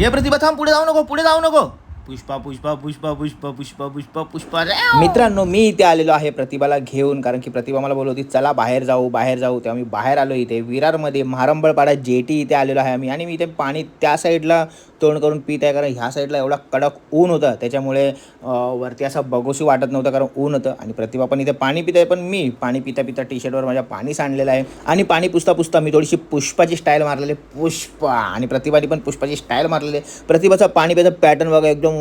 हे प्रतिभा थांब पुढे जाऊ नको पुढे जाऊ नको पुष्पा पुष्पा पुष्पा पुष्पा पुष्पा पुष्पा पुष्पा मित्रांनो मी इथे आलेलो आहे प्रतिभाला घेऊन कारण की प्रतिभा मला बोलत होती चला बाहेर जाऊ बाहेर जाऊ. तेव्हा मी बाहेर आलो इथे विरारमध्ये महारंबळपाडा जेटी इथे आलेलो आहे आम्ही. आणि मी इथे पाणी त्या साईडला तोंड करून पित आहे कारण ह्या साईडला एवढा कडक ऊन होतं. त्याच्यामुळे वरती असं बघोशी वाटत नव्हतं कारण ऊन होतं. आणि प्रतिभा पण इथे पाणी पित आहे पण मी पाणी पिता पिता टी शर्टवर माझ्या पाणी सांडलेलं आहे. आणि पाणी पुसता पुसता मी थोडीशी पुष्पाची स्टाईल मारलेली पुष्पा! आणि प्रतिभाने पण पुष्पाची स्टाईल मारलेली प्रतिभाचा पाणी पितं पॅटर्न बघा एकदम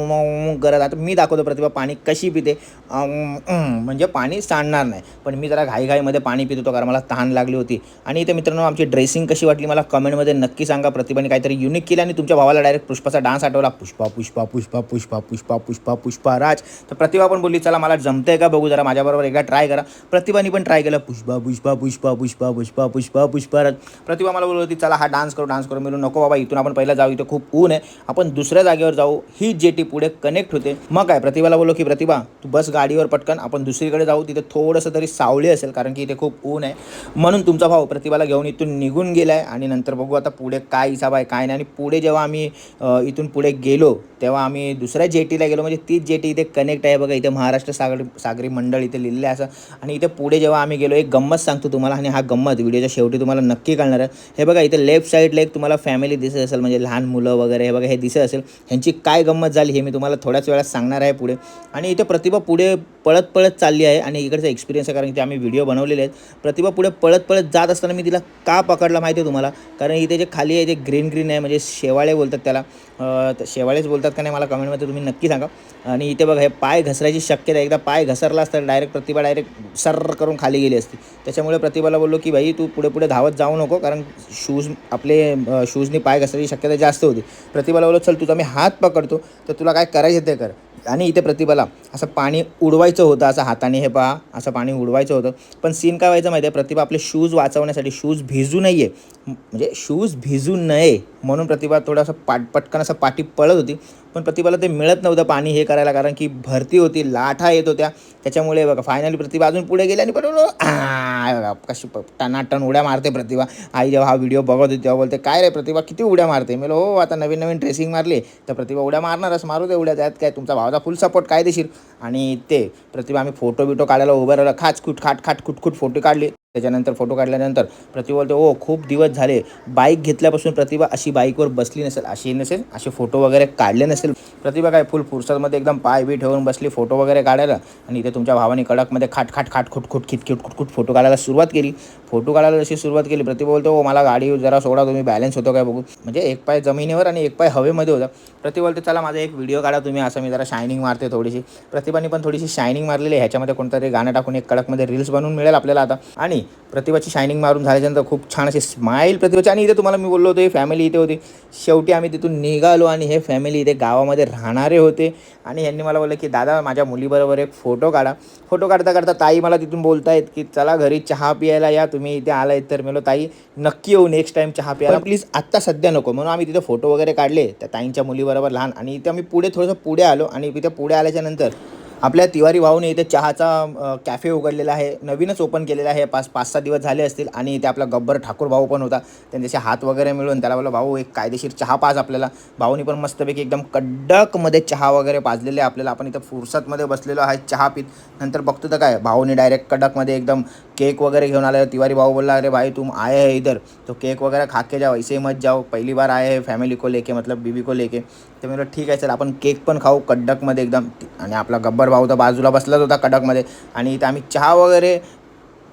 करत आता मी दाखवतो प्रतिभा पाणी कशी पिते? म्हणजे पाणी सांडणार नाही. पण मी जरा घाईघाईमध्ये पाणी पित होतो कारण मला तहान लागली होती. आणि इथे मित्रांनो आमची ड्रेसिंग कशी वाटली मला कमेंटमध्ये नक्की सांगा. प्रतिभाने काहीतरी युनिक केलं आणि तुमच्या भावाला डायरेक्ट पुष्पाचा डान्स आठवला. पुष्पा पुष्पा पुष्पा पुष्पा पुष्पा पुष्पा पुष्पा राज. तर प्रतिभा पण बोलली चला मला जमतंय का बघू जरा? माझ्याबरोबर एकदा ट्राय करा. प्रतिभाने पण ट्राय केलं. पुष्पा पुष्पा पुष्पा पुष्पा पुष्पा पुष्पा पुष्पा राज. प्रतिभा मला बोलत होती चला हा डान्स करू डान्स करू. मी नको बाबा इथून आपण पहिला जाऊ इथे खूप ऊन आहे. आपण दुसऱ्या जागेवर जाऊ. ही जेटी पुढे कनेक्ट होते. मग काय प्रतिभाला बोललो की प्रतिभा तू बस गाडीवर पटकन आपण दुसरीकडे जाऊ तिथे थोडंसं तरी सावली असेल कारण की इथे खूप ऊन आहे. म्हणून तुमचा भाऊ प्रतिभाला घेऊन इथून निघून गेला आहे आणि नंतर बघू आता पुढे काय हिसाब आहे काय नाही. आणि पुढे जेव्हा आम्ही इथून पुढे गेलो तेव्हा आम्ही दुसऱ्या जेटीला गेलो. म्हणजे तीच जेटी इथे कनेक्ट आहे बघा इथे महाराष्ट्र सागरी सागरी मंडळ इथे लिहिलेलं आहे असं. आणि इथे पुढे जेव्हा आम्ही गेलो एक गंमत सांगतो तुम्हाला आणि हा गंमत व्हिडिओच्या शेवटी तुम्हाला नक्की कळणार आहे. हे बघा इथे लेफ्ट साईडला एक तुम्हाला फॅमिली दिसत असेल म्हणजे लहान मुलं वगैरे हे बघा हे दिसत असेल. ह्यांची काय गंमत झाली हे मी तुम्हाला थोड्याच वेळात सांगणार आहे पुढे. आणि इथे प्रतिभा पुढे पळत पळत चालली आहे आणि इकडचा एक्सपिरियन्स आहे कारण की आम्ही व्हिडिओ बनवलेले आहेत. प्रतिभा पुढे पळत पळत जात असताना मी तिला का पकडला माहिती आहे तुम्हाला? कारण इथे जे खाली आहे जे ग्रीन ग्रीन आहे म्हणजे शेवाळे बोलतात त्याला. शेवाळेच बोलतात का नाही मला कमेंटमध्ये तुम्ही नक्की सांगा. आणि इथे बघा हे पाय घसरायची शक्यता आहे. एकदा पाय घसरला असता डायरेक्ट प्रतिभा डायरेक्ट सर करून खाली गेली असती. त्याच्यामुळे प्रतिभाला बोललो की भाई तू पुढे पुढे धावत जाऊ नको कारण शूज आपले शूजनी पाय घसरायची शक्यता जास्त होती. प्रतिभाला बोललो चल तुझा मी हात पकडतो तर तुला काय करायचं ते कर. आणि इथे प्रतिभाला असं पाणी उडवायचं होतं असं हाताने हे पहा असं पाणी उडवायचं होतं. पण सीन काय व्हायचं माहिती आहे प्रतिभा आपले शूज वाचवण्यासाठी शूज भिजू नये म्हणजे शूज भिजू नये म्हणून प्रतिभा थोडासा पाट पटकन असं पाठी पळत होती. पण प्रतिभाला ते मिळत नव्हतं पाणी हे करायला कारण की भरती होती लाठा येत होत्या. त्याच्यामुळे बघा फायनली प्रतिभा अजून पुढे गेली आणि काय बघा कशी प- टनाटन उड्या मारते प्रतिभा. आई जेव्हा हा व्हिडिओ बघत होती तेव्हा बोलते काय रे प्रतिभा किती उड्या मारते? मी हो आता नवीन नवीन ड्रेसिंग मारली. तर प्रतिभा उड्या मारणारच मारू दे उड्या त्यात काय तुमचा भावाचा फुल सपोर्ट काय देशील आणि ते प्रतिभा आम्ही फोटो बिटो काढायला उभं राहिलं खाच खुट खाट खाट खुटखुट फोटो काढले. त्याच्यानंतर फोटो काढल्यानंतर प्रतिभा बोलते ओ खूप दिवस झाले. बाईक घेतल्यापासून प्रतिभा अशी बाईकवर बसली नसेल अशी नसेल असे फोटो वगैरे काढले नसेल. प्रतिभा काय फुल फुरसतमध्ये एकदम पाय बी ठेवून बसली फोटो वगैरे काढायला आणि इथे तुमच्या भावाने कडकमध्ये खाट खाट खाट खुट खुट खिट खिट खुट खुट फोटो काढायला सुरुवात केली. फोटो काढायला जशी सुरुवात केली प्रतिभा बोलतो ओ मला गाडी जरा सोडा तुम्ही बॅलन्स होतो काय बघू? म्हणजे एक पाय जमिनीवर आणि एक पाय हवेमध्ये होता. प्रतिभा बोलते चला माझा एक व्हिडिओ काढा तुम्ही असं मी जरा शायनिंग मारते थोडीशी. प्रतिभाने पण थोडीशी शायनिंग मारलेली आहे. ह्याच्यामध्ये कोणतरी गाणं टाकून एक कडकमध्ये रील्स बनवून मिळेल आपल्याला आता. आणि प्रतिभाची शायनिंग मारून झाल्याच्यानंतर खूप छान अशी स्माईल प्रतिभाची. आणि इथे तुम्हाला मी बोललो होतो ही फॅमिली इथे होती. शेवटी आम्ही तिथून निघालो आणि हे फॅमिली इथे गावामध्ये राहणारे होते. आणि यांनी मला बोललं की दादा माझ्या मुलीबरोबर एक फोटो काढा. फोटो काढता काढता ताई मला तिथून बोलतायत की चला घरी चहा पियायला या तुम्ही इथे आलायत तर. मी बोललो, ताई नक्की येऊ नेक्स्ट टाइम चहा प्यायला. प्लीज आत्ता सध्या नको. म्हणून आम्ही तिथे फोटो वगैरे काढले. त्या ताईंच्या मुलीबरोबर लहान आणि इथे आम्ही पुढे थोडंसं पुढे आलो. आणि तिथे पुढे आल्याच्यानंतर आपल्या तिवारी भाऊने इथे चहाचा कॅफे उघडलेला आहे. नवीनच ओपन केलेला आहे. पाच पाच सहा दिवस झाले असतील आणि इथे आपला गब्बर ठाकूर भाऊ पण होता. त्यांच्याशी हात वगैरे मिळून त्याला बोला भाऊ एक कायदेशीर चहा पाज आपल्याला. भाऊनी पण मस्तपैकी एकदम कडकमध्ये चहा वगैरे पाजलेले आहे आपल्याला. आपण इथं फुरसतमध्ये बसलेलो आहे चहा पीत. नंतर बघतो तर काय भाऊनी डायरेक्ट कडकमध्ये एकदम केक वगैरे घेऊन आला. तिवारी भाऊ बोलला अरे भाई तुम आए है इधर. तो केक वगैरह खा के जाओ ऐसे ही मत जाओ. पहली बार आए हैं फॅमिली को लेके मतलब बीबी को लेके. तर मी म्हटलं ठीक आहे चल आपण केक पण खाऊ कडकमध्ये एकदम. आणि आपला गब्बर भाऊ तर बाजूला बसलाच होता कडकमध्ये आणि इथं आम्ही चहा वगैरे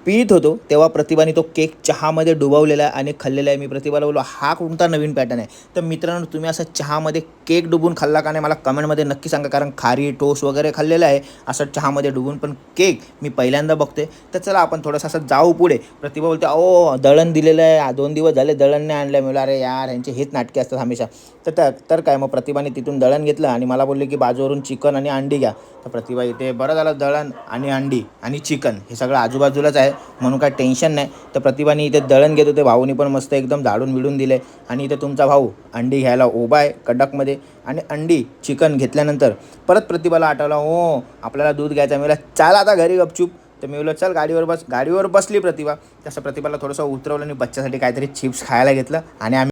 पित होतो तेव्हा प्रतिभाने तो केक चहामध्ये डुबवलेला आहे आणि खाल्लेला आहे. मी प्रतिभाला बोललो हा कोणता नवीन पॅटर्न आहे? तर मित्रांनो तुम्ही असं चहामध्ये केक डुबून खाल्ला का नाही मला कमेंटमध्ये नक्की सांगा. कारण खारी टोस वगैरे खाल्लेलं आहे असं चहामध्ये डुबून पण केक मी पहिल्यांदा बघतोय तर चला आपण थोडंसं असं जाऊ पुढे. प्रतिभा बोलते ओ दळण दिलेलं आहे. दोन दिवस झाले दळण नाही आणलं मिळालं अरे यार ह्यांचे हेच नाटके असतात हमेशा. तर तर काय मग प्रतिभाने तिथून दळण घेतलं आणि मला बोलले की बाजूवरून चिकन आणि अंडी घ्या. तर प्रतिभा इथे बरं झालं दळण आणि अंडी आणि चिकन. हे सगळं आजूबाजूलाच आहे. म्हणून काय टेन्शन नाही. तर प्रतिभाने इथे दळण घेत होते. भाऊनी पण मस्त एकदम झाडून बिडून दिले. आणि इथे तुमचा भाऊ अंडी घ्यायला उभा आहे कडकमध्ये आणि अंडी चिकन घेतल्यानंतर परत प्रतिभाला आठवला हो आपल्याला दूध घ्यायचं मला चाल आता घरी गपचूप. तर मी बोललो चल गाडीवर बस. गाडीवर बसली प्रतिभा. तसं प्रतिभाला थोडंसं उतरवलं आणि बच्च्यासाठी काहीतरी चिप्स खायला घेतलं. आणि आम्ही